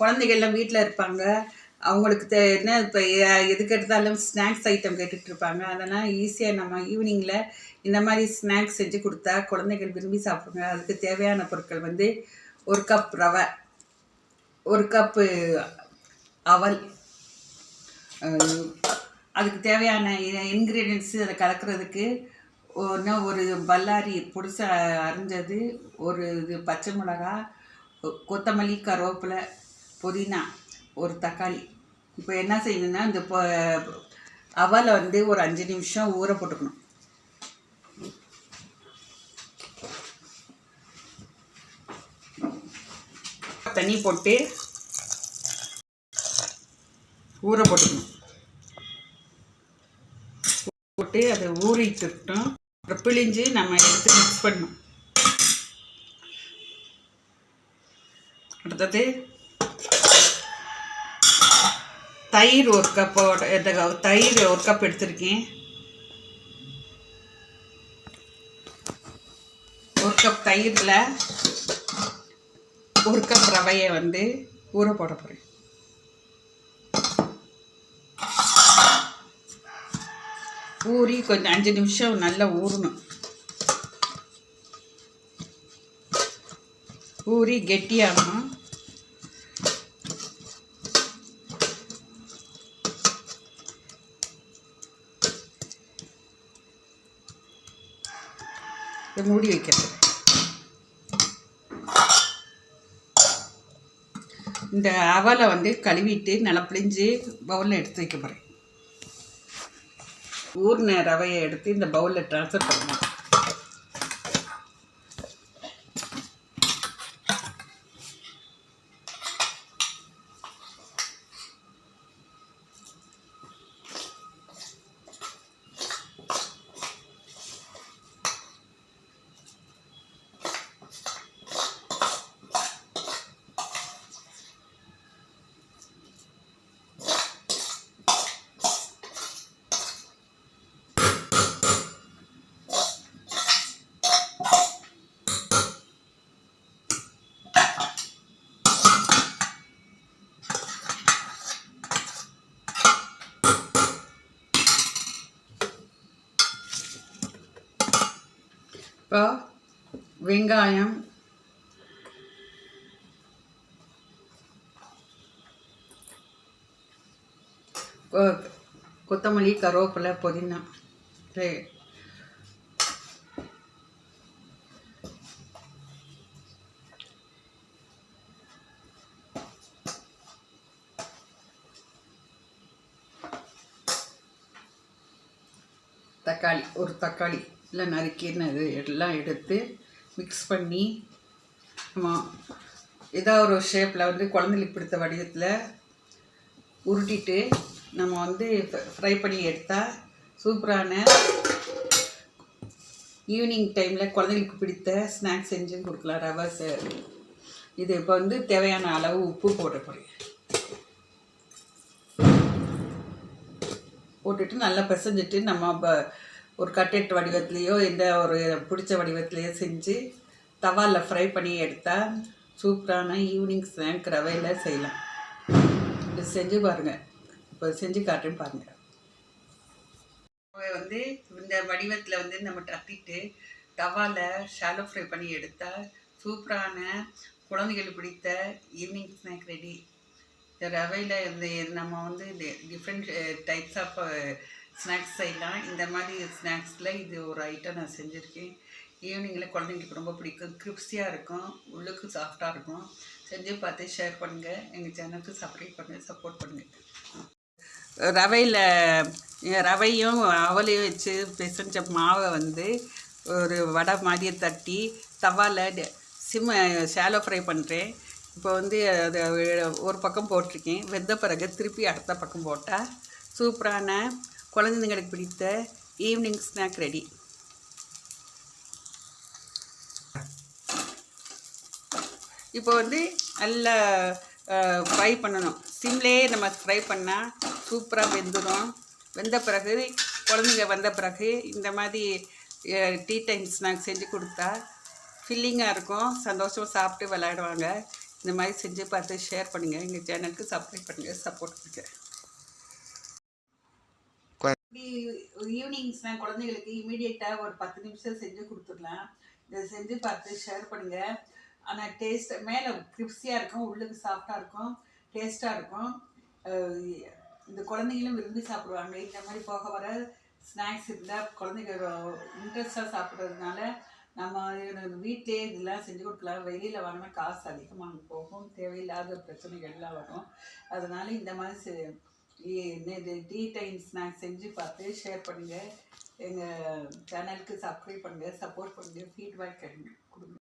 குழந்தைகள்லாம் வீட்டில் இருப்பாங்க. அவங்களுக்கு தே என்ன இப்போ எதுக்கு எடுத்தாலும் ஸ்நாக்ஸ் ஐட்டம் கேட்டுட்டு இருப்பாங்க. அதெல்லாம் ஈஸியாக நம்ம ஈவினிங்கில் இந்த மாதிரி ஸ்நாக்ஸ் செஞ்சு கொடுத்தா குழந்தைகள் விரும்பி சாப்பிடுங்க. அதுக்கு தேவையான பொருட்கள் வந்து ஒரு கப் ரவை ஒரு கப்பு அவல் அதுக்கு தேவையான இன்க்ரீடியன்ஸு அதை கலக்கிறதுக்கு ஒன்று ஒரு பல்லாரி பொடிசை அரைஞ்சது ஒரு இது பச்சை மிளகா கொத்தமல்லி கருவேப்பிலை புதினா ஒரு தக்காளி. இப்போ என்ன செய்யணும்னா இந்த அவலை வந்து ஒரு அஞ்சு நிமிஷம் ஊற போட்டுக்கணும். தண்ணி போட்டு ஊற போட்டுக்கணும். போட்டு அதை ஊறிட்டு இருக்கட்டும். அப்புறம் பிழிஞ்சு நம்ம எடுத்து மிக்ஸ் பண்ணணும். அடுத்தது தயிர் ஒரு கப்போட தயிர் ஒரு கப் எடுத்திருக்கேன். ஒரு கப் தயிரில் ஒரு கப் ரவையை வந்து ஊற போட போகிறேன் ஊறி கொஞ்சம் அஞ்சு நிமிஷம் நல்லா ஊறணும். ஊறி கெட்டியாகணும். இதை மூடி வைக்கிறது. இந்த அவலை வந்து கழுவிட்டு நல்லா பிழிஞ்சு பவுலில் எடுத்து வைக்க போகிறேன் ஊர்ன ரவையை எடுத்து இந்த பவுலில் ட்ரான்ஸ்ஃபர் பண்ணலாம் இப்போ வெங்காயம். கொ- கொத்தமல்லி கருவேப்பிலை புதினா. தக்காளி ஒரு தக்காளி. இல்லை நறுக்கினது எல்லாம் எடுத்து மிக்ஸ் பண்ணி நம்ம ஏதோ ஒரு ஷேப்பில் வந்து குழந்தைகளுக்கு பிடித்த வடிவத்தில் உருட்டிட்டு நம்ம வந்து ஃப்ரை பண்ணி எடுத்தால் சூப்பரான ஈவினிங் டைமில் குழந்தைகளுக்கு பிடித்த ஸ்நாக்ஸ் செஞ்சு கொடுக்கலாம். ரவை ச- இது இப்போ வந்து தேவையான அளவு உப்பு போட போகிறேன் போட்டுட்டு நல்லா பிசைஞ்சிட்டு நம்ம ப- ஒரு கட்டெட் வடிவத்துலேயோ எந்த ஒரு பிடிச்ச வடிவத்துலேயோ செஞ்சு தவாவில் ஃப்ரை பண்ணி எடுத்தால் சூப்பரான ஈவினிங் ஸ்நாக் ரவையில் செய்யலாம். இது செஞ்சு பாருங்கள் இப்போ செஞ்சு காட்டுறேன் பாருங்கள் வந்து இந்த வடிவத்தில் வந்து நம்ம தட்டிட்டு தவாவில் ஷாலோ ஃப்ரை பண்ணி எடுத்தால் சூப்பரான குழந்தைகளுக்கு பிடித்த ஈவினிங் ஸ்நாக் ரெடி இந்த ரவையில் இந்த நம்ம வந்து டிஃப்ரெண்ட் டைப்ஸ் ஆஃப் ஸ்நாக்ஸ் செய்யலாம். இந்த மாதிரி ஸ்நாக்ஸில் இது ஒரு ஐட்டம் நான் செஞ்சுருக்கேன். ஈவினிங்கில் குழந்தைங்களுக்கு ரொம்ப பிடிக்கும். கிரிப்ஸியாக இருக்கும். உள்ளுக்கு சாஃப்டாக இருக்கும். செஞ்சு பார்த்து ஷேர் பண்ணுங்கள் எங்கள் சேனலுக்கு சப்ரேட் பண்ணுங்கள் சப்போர்ட் பண்ணுங்கள் ரவையில் ரவையும் அவலையும் வச்சு பிசைஞ்ச மாவை வந்து ஒரு வடை மாதிரியை தட்டி தவாவில் சிம்ம ஷாலோ ஃப்ரை பண்ணுறேன் இப்போ வந்து அது ஒரு பக்கம் போட்டிருக்கேன். வெந்த பிறகு திருப்பி அடுத்த பக்கம் போட்டால் சூப்பரான குழந்தைங்களுக்கு பிடித்த ஈவினிங் ஸ்நாக் ரெடி இப்போ வந்து நல்லா ஃப்ரை பண்ணணும். சிம்லேயே நம்ம ஃப்ரை பண்ணால் சூப்பராக வெந்துடும் வெந்த பிறகு குழந்தைங்க வந்த பிறகு இந்த மாதிரி டீ டைம் ஸ்நாக்ஸ் செஞ்சு கொடுத்தா ஃபில்லிங்காக இருக்கும். சந்தோஷமாக சாப்பிட்டு விளையாடுவாங்க. இந்த மாதிரி செஞ்சு பார்த்து ஷேர் பண்ணுங்கள் எங்கள் சேனலுக்கு சப்ஸ்கிரைப் பண்ணுங்கள் சப்போர்ட் பண்ணுங்கள் இப்படி ஈவினிங்ஸ்லாம் குழந்தைகளுக்கு இமீடியட்டாக ஒரு பத்து நிமிஷம் செஞ்சு கொடுத்துடலாம். இதை செஞ்சு பார்த்து ஷேர் பண்ணுங்கள் ஆனால் டேஸ்ட் மேலே கிரிப்ஸியாக இருக்கும் உள்ளுக்கு சாஃப்டாக இருக்கும் டேஸ்ட்டாக இருக்கும். இந்த குழந்தைங்களும் விரும்பி சாப்பிடுவாங்க. இந்த மாதிரி போக வர ஸ்நாக்ஸ் இருந்தால் குழந்தைங்க இன்ட்ரெஸ்டாக சாப்பிட்றதுனால நம்ம வீட்டிலே இதெல்லாம் செஞ்சு கொடுக்கலாம். வெளியில் வாங்கினா காசு அதிகமாக போகும். தேவையில்லாத பிரச்சனைகள்லாம் வரும். அதனால் இந்த மாதிரி என்னது டீ டைம் ஸ்நாக்ஸ் செஞ்சு பார்த்து ஷேர் பண்ணுங்கள் எங்கள் சேனலுக்கு சப்ஸ்கிரைப் பண்ணுங்கள் சப்போர்ட் பண்ணுங்கள் ஃபீட்பேக் கொடுங்க.